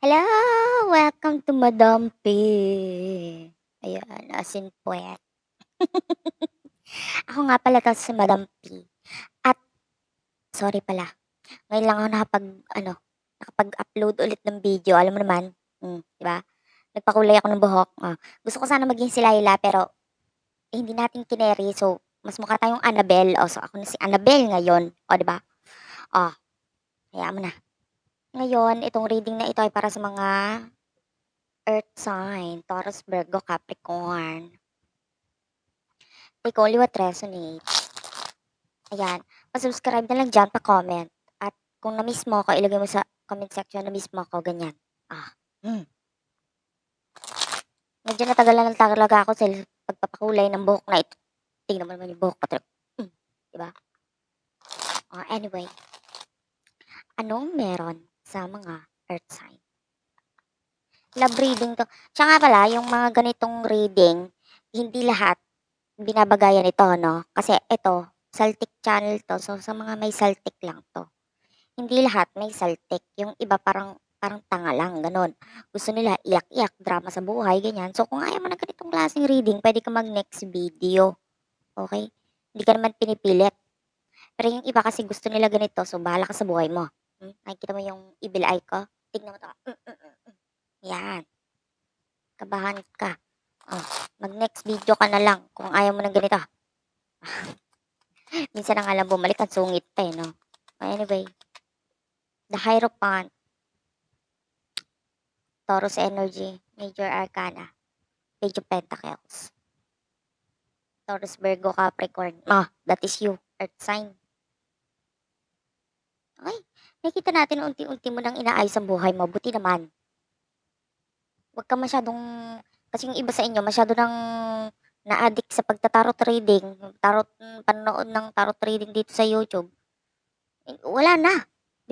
Hello! Welcome to Madam P. Ayan, as in puwet. Ako nga pala 'to si Madam P. At sorry pala, ngayon lang ako nakapag-ano, nakapag-upload ulit ng video. Alam mo naman, hmm, 'di ba? Nagpakulay ako ng buhok, oh. Gusto ko sana maging si Laila pero, eh, hindi natin kineri so mas mukha tayong Annabelle. Oh, so ako na si Annabelle ngayon, oh, 'di ba? Oh, hayaan mo na. Ngayon, itong reading na ito ay para sa mga earth sign, Taurus, Virgo, Capricorn. Take only what resonates. Ayan, pa-subscribe na lang diyan, pa-comment. At kung na-miss mo ako, ilagay mo sa comment section, na-miss mo ako, ganyan. Ah, hmm. Medyo natagalan ng talaga ako sa pagpapakulay ng buhok na ito. Tingnan mo naman yung buhok ko, hmm, 'di ba? Oh, anyway. Anong meron sa mga earth sign? Love reading 'to. Siya nga pala, yung mga ganitong reading, hindi lahat binabagayan ito, 'no? Kasi ito, Celtic channel 'to. So, sa mga may Celtic lang 'to. Hindi lahat may Celtic. Yung iba parang parang tanga lang, gano'n. Gusto nila iyak-iyak, drama sa buhay, ganyan. So, kung ayaw mo ng ganitong klaseng reading, pwede ka mag-next video. Okay? Hindi ka naman pinipilit. Pero yung iba kasi gusto nila ganito, so bahala ka sa buhay mo. Hmm, nakikita mo yung evil eye ko? Tignan mo 'to, hmm, hmm, hmm, hmm. Yan. Kabahan ka. Oh, mag-next video ka na lang kung ayaw mo ng ganito. Minsan na nga lang bumalik ang sungit pa, eh, 'no? Anyway, the Hierophant. Taurus energy, major arcana, page of pentacles. Taurus, Virgo, Capricorn. Ah, that is you, earth sign. Ay, nakikita natin na unti-unti mo nang inaayos ang buhay mo, buti naman. Huwag ka masyadong kasi yung iba sa inyo masyado ng na-addict sa pagta-tarot reading, tarot panonood ng tarot reading dito sa YouTube. Eh, wala na,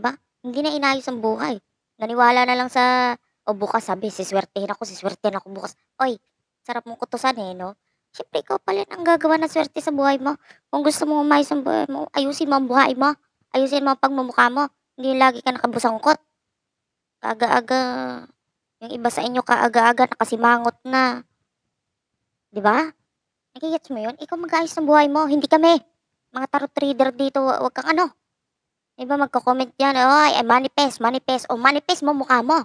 ba? Hindi na inayos ang buhay. Naniwala na lang sa o bukas sabi siswertehin ako, siswertehin ako bukas. Oy, sarap mong kutusan eh, 'no? Siyempre ikaw pa rin ang gagawa ng swerte sa buhay mo. Kung gusto mong umayos ang buhay mo, ayusin mo ang buhay mo. Ayusin mo ang pagmumukha mo. Hindi lagi ka nakabusangkot. Kaaga-aga. Yung iba sa inyo kaaga-aga nakasimangot na. 'Di ba? Nagigets mo 'yun? Ikaw mag-aayos ng buhay mo, hindi kami. Mga tarot reader dito, wa- wag kang ano. 'Di ba magko-comment yan, "Oy, eh, manifest, manifest." O manifest mo mukha mo.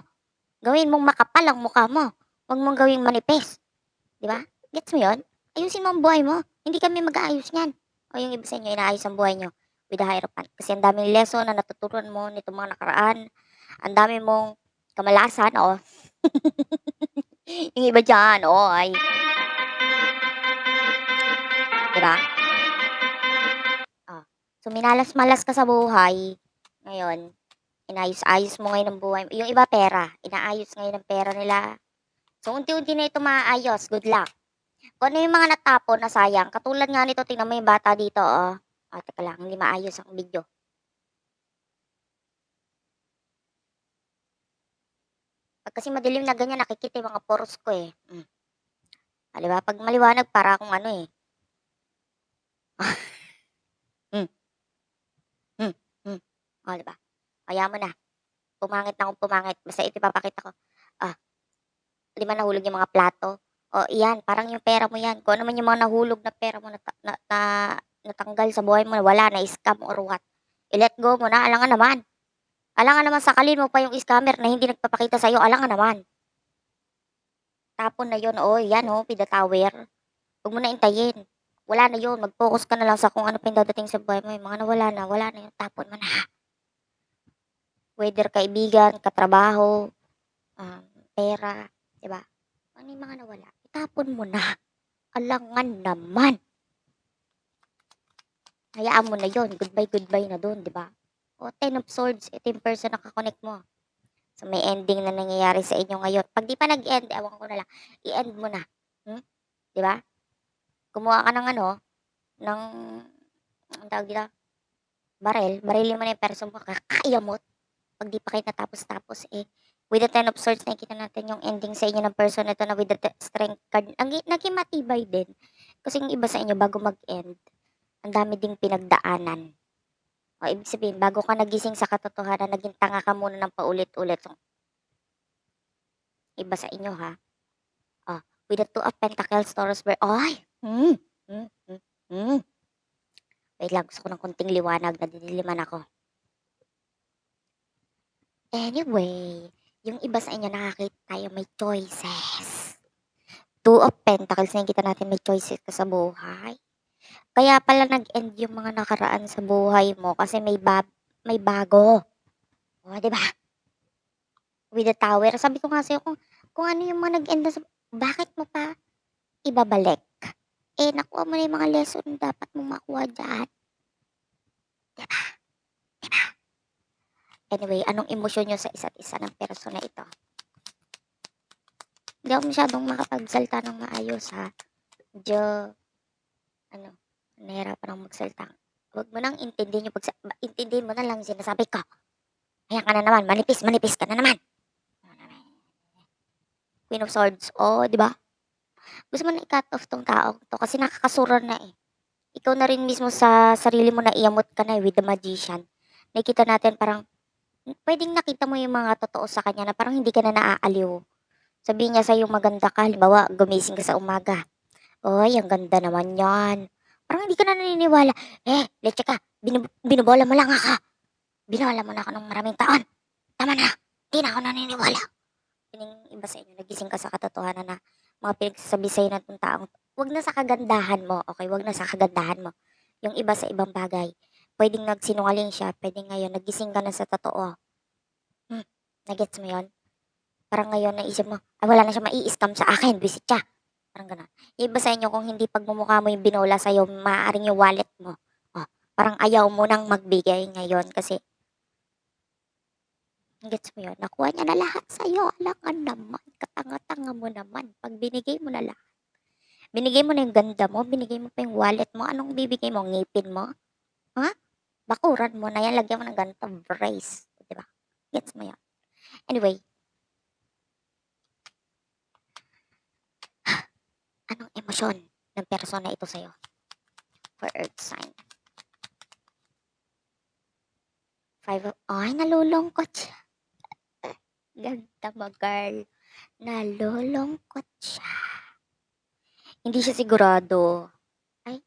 Gawin mong makapal ang mukha mo. Huwag mong gawing manifest. 'Di ba? Gets mo 'yun? Ayusin mo ang buhay mo. Hindi kami mag-aayos niyan. O yung iba sa inyo, inaayos ang buhay nyo with the Hierophant. Kasi ang daming lesson na natutunan mo nitong mga nakaraan. Ang dami mong kamalasan, o. yung iba dyan, o, ay. Diba? Ah. So, minalas-malas ka sa buhay. Ngayon, inayos-ayos mo ngayon ang buhay. Yung iba pera, inaayos ngayon ang pera nila. So, unti-unti na ito maayos. Good luck. Kung ano yung mga natapon na sayang, katulad nga nito, tingnan mo yung bata dito, oh. Ah, teka lang, hindi maayos ang video. Pag kasi madilim na ganyan, nakikita yung mga poros ko eh. Mm. Ah, di ba? Pag maliwanag, para akong ano eh. mm. Mm. Mm. Oh, di ba? Kaya mo na. Pumangit na akong pumangit. Basta ito ipapakita ko. Ah, di ba nahulog yung mga plato? O, iyan, parang yung pera mo yan. Kung ano man yung mga nahulog na pera mo na, na, na natanggal sa buhay mo, na wala, na scam or what. I-let go mo na, alangan naman. Alangan naman sakalin mo pa yung scammer na hindi nagpapakita sa'yo, alangan naman. Tapon na yun, oh, yan oh, pinatower. Huwag mo na intayin. Wala na yun, mag-focus ka na lang sa kung ano pindadating sa buhay mo. Yung mga nawala na, wala na yun, tapon mo na. Whether kaibigan, katrabaho, um, pera, di ba? Ano yung mga nawala? Itapon mo na. Alangan naman. Hayaan mo na yon Goodbye, goodbye na doon, di ba? O, Ten of Swords, ito yung person na kakonect mo. So, may ending na nangyayari sa inyo ngayon. Pag di pa nag-end, ewan ko na lang, i-end mo na. Hmm? Di ba? Kumuha ka ng ano, ng, ang tawag dito, barel. Barilin mo na yung person mo, kakayamot. Pag di pa kayo natapos-tapos, eh, with the Ten of Swords, nakikita natin yung ending sa inyo ng person na ito na with the Strength card. Ang, naging matibay din. Kasi yung iba sa inyo, bago mag-end, ang dami ding pinagdaanan. O, ibig sabihin, bago ka nagising sa katotohanan, naging tanga ka muna ng paulit-ulit. Iba sa inyo ha. Ah, with the two of pentacles, Taurus, Vir ay! Hmm, hmm, hmm. Wait lang, gusto ko ng konting liwanag, nadidiliman ako. Anyway, yung iba sa inyo nakakita tayo may choices. Two of Pentacles, nakikita natin may choices ka sa buhay. Kaya pala nag-end yung mga nakaraan sa buhay mo kasi may ba may bago. O, di ba? With the tower, sabi ko nga sa'yo kung, kung ano yung mga nag-end na sa, bakit mo pa ibabalik? Eh, nakuha mo na yung mga lesson na dapat mong makuha dyan. Di ba? Anyway, anong emosyon nyo sa isa't isa ng persona ito? Hindi ako masyadong makapagsalta ng maayos ha. Medyo, ano, nahirapan akong magsalta. Huwag mo nang intindihin yung pagsa... Intindihin mo na lang yung sinasabi ko. Ayan ka na naman, manipis, manipis ka na naman. Queen of Swords, oh, di ba? Gusto mo na i-cut off tong tao to kasi nakakasura na eh. Ikaw na rin mismo sa sarili mo na iamot ka na eh, with the magician. Nakita natin parang, pwedeng nakita mo yung mga totoo sa kanya na parang hindi ka na naaaliw. Sabihin niya sa'yo maganda ka, halimbawa gumising ka sa umaga. Oy, ang ganda naman yan. Parang hindi ka na naniniwala. Eh, leche ka, binub- binubola mo lang ako. Binola mo na ako ng maraming taon. Tama na, di na ako naniniwala. Yung iba sa inyo, nagising ka sa katotohanan na mga pinagsasabi sa'yo ng taong, wag na sa kagandahan mo, okay? Wag na sa kagandahan mo. Yung iba sa ibang bagay. Pwedeng nagsinungaling siya, pwedeng ngayon, nagising ka na sa totoo. Hmm, nagets mo yon Parang ngayon naisip mo, ay wala na siya mai-scam sa akin, visit siya. Parang gano'n. Iba sa inyo, kung hindi pagmumukha mo yung binola sa'yo, maaaring yung wallet mo. Oh, parang ayaw mo nang magbigay ngayon kasi Gets mo yun? Nakuha niya na lahat sa'yo. Alam ka naman. Katanga-tanga mo naman. Pag binigay mo na lahat. Binigay mo na yung ganda mo. Binigay mo pa yung wallet mo. Anong bibigay mo? Ngipin mo? Ha? Bakuran mo na yan. Lagyan mo ng ganito. Brace. Diba? Gets mo yun? Anyway. Anong emosyon ng persona ito sa'yo? For Earth sign. Five of... Ay, nalulungkot siya. Ganda mo, girl. Nalulungkot siya. Hindi siya sigurado. Ay.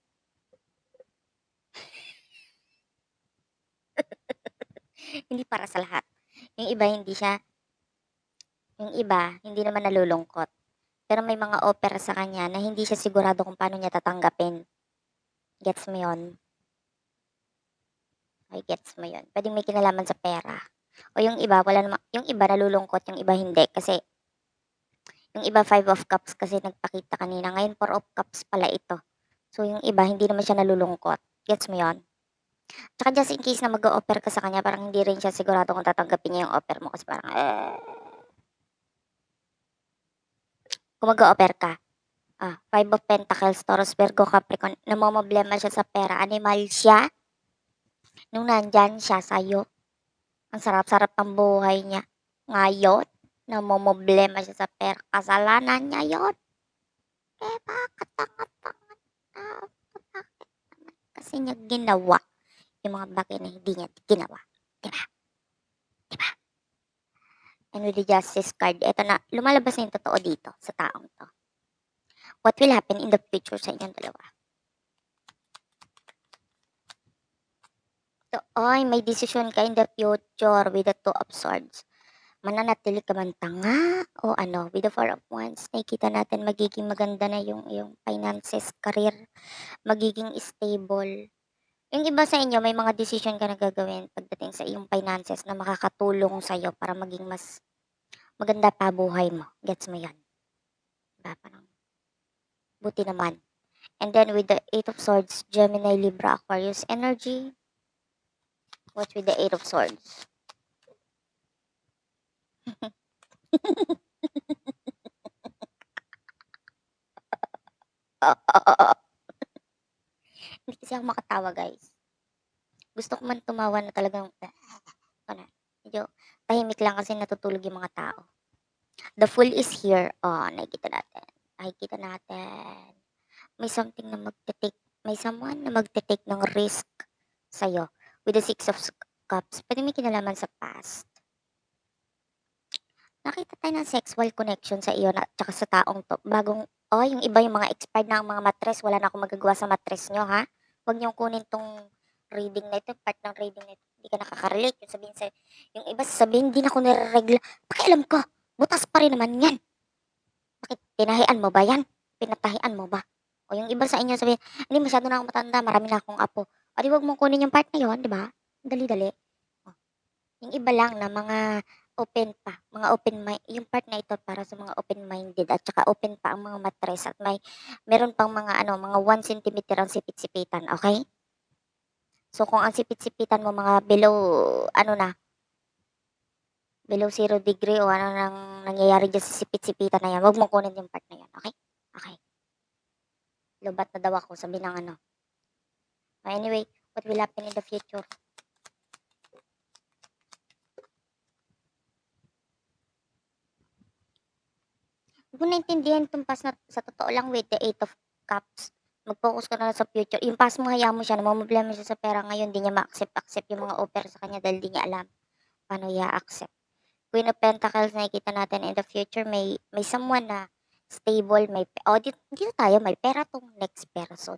hindi para sa lahat. Yung iba, hindi siya. Yung iba, hindi naman nalulungkot. Pero may mga opera sa kanya na hindi siya sigurado kung paano niya tatanggapin. Gets mo yun? Ay, gets mo yun. Pwedeng may kinalaman sa pera. O yung iba, wala naman, yung iba nalulungkot, yung iba hindi. Kasi, yung iba five of cups kasi nagpakita kanina. Ngayon four of cups pala ito. So, yung iba, hindi naman siya nalulungkot. Gets mo yon Tsaka just in case na mag-offer ka sa kanya, parang hindi rin siya sigurado kung tatanggapin niya yung offer mo. Kasi parang, eh. Kung mag-offer ka, ah, five of pentacles, Taurus, Virgo, Capricorn, namomblema siya sa pera. Animal siya. Nung nandyan siya sa'yo, ang sarap-sarap ng buhay niya. Ngayon, namomoblema siya sa pera. Kasalanan niya yon. Eh, bakit? Bakit naman? Kasi niya ginawa yung mga bagay na hindi niya ginawa. Diba? Diba? And with the justice card, eto na, lumalabas na yung totoo dito sa taong to. What will happen in the future sa inyong dalawa? to, oy, may decision ka in the future with the two of swords. Mananatili ka man tanga o ano, with the four of wands, nakikita natin magiging maganda na yung, yung finances, career, magiging stable. Yung iba sa inyo, may mga decision ka na gagawin pagdating sa iyong finances na makakatulong sa'yo para maging mas maganda pa buhay mo. Gets mo yan? Diba? Parang, buti naman. And then with the Eight of Swords, Gemini, Libra, Aquarius energy, What with the Eight of Swords? Hindi kasi ako makatawa, guys. Gusto ko man tumawa na talagang, ano, medyo tahimik lang kasi natutulog yung mga tao. The Fool is here. Oh, nakikita natin. Nakikita natin. May something na magte-take, may someone na magte-take ng risk sa'yo with the Six of Cups, pwede may kinalaman sa past. Nakita tayo ng sexual connection sa iyo na tsaka sa taong 'to, bagong oh, yung iba yung mga expired na ang mga mattress, wala na akong magagawa sa mattress niyo, ha? Huwag niyong kunin 'tong reading na ito, part ng reading na ito, hindi ka nakaka-relate, yung sabihin sa'yo yung iba sasabihin, "Hindi na ako nireregla." Pakialam ko, butas pa rin naman 'yan. Bakit tinahian mo ba 'yan? Pinatahian mo ba? O yung iba sa inyo sabihin, "Hindi masyado na akong matanda, marami na akong apo." O di huwag mong kunin yung part na yun, 'di ba? Dali-dali. Oh, yung iba lang na mga open pa, mga open mi yung part na ito para sa mga open-minded at tsaka open pa ang mga mattress at may meron pang mga ano, mga 1 centimeter ang sipit-sipitan, okey? So, kung ang sipit-sipitan mo mga below ano na below 0 degree o ano ng nangyayari diyan sa sipit-sipitan na 'yan, huwag mong kunin yung part na 'yan, okey? Okey. Lobat na daw ako sabi ng ano. Oh, anyway, what will happen in the future? Hindi ko naintindihan 'tong pass na sa totoo lang with the 8 of cups. Mag-focus ka na lang sa future. Yung past mo hayaan mo siya, namomroblema siya sa pera ngayon, 'di niya ma-accept-accept yung mga offer sa kanya dahil 'di niya alam paano i-a-accept. Queen of Pentacles nakikita natin in the future may may someone na stable, may oh, di dito tayo may pera 'tong next person.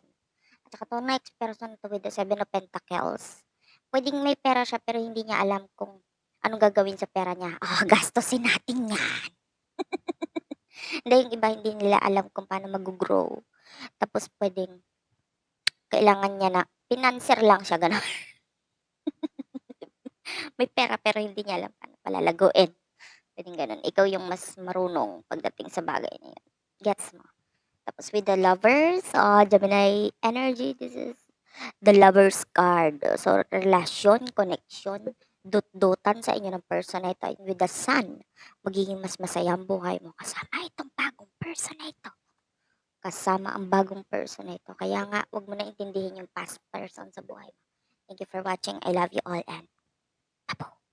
At saka 'tong next person to with the Seven of Pentacles, puwedeng may pera siya pero hindi niya alam kung anong gagawin sa pera niya. Oh, gastusin natin 'yan. Hindi, yung iba hindi nila alam kung paano maggo-grow. Tapos puwedeng kailangan niya na financer lang siya, gano'n. May pera pero hindi niya alam paano palalaguin, puwedeng gano'n. Ikaw yung mas marunong pagdating sa bagay na 'yun, gets mo? Tapos with the Lovers, ah, Gemini energy, this is the Lovers card. So, relasyon, connection, dut-dutan sa inyo ng person na ito. With the Sun, magiging mas masaya ang buhay mo kasama itong bagong person na ito. Kasama ang bagong person na ito. Kaya nga, 'wag mo na intindihin yung past person sa buhay mo. Thank you for watching. I love you all and Apo.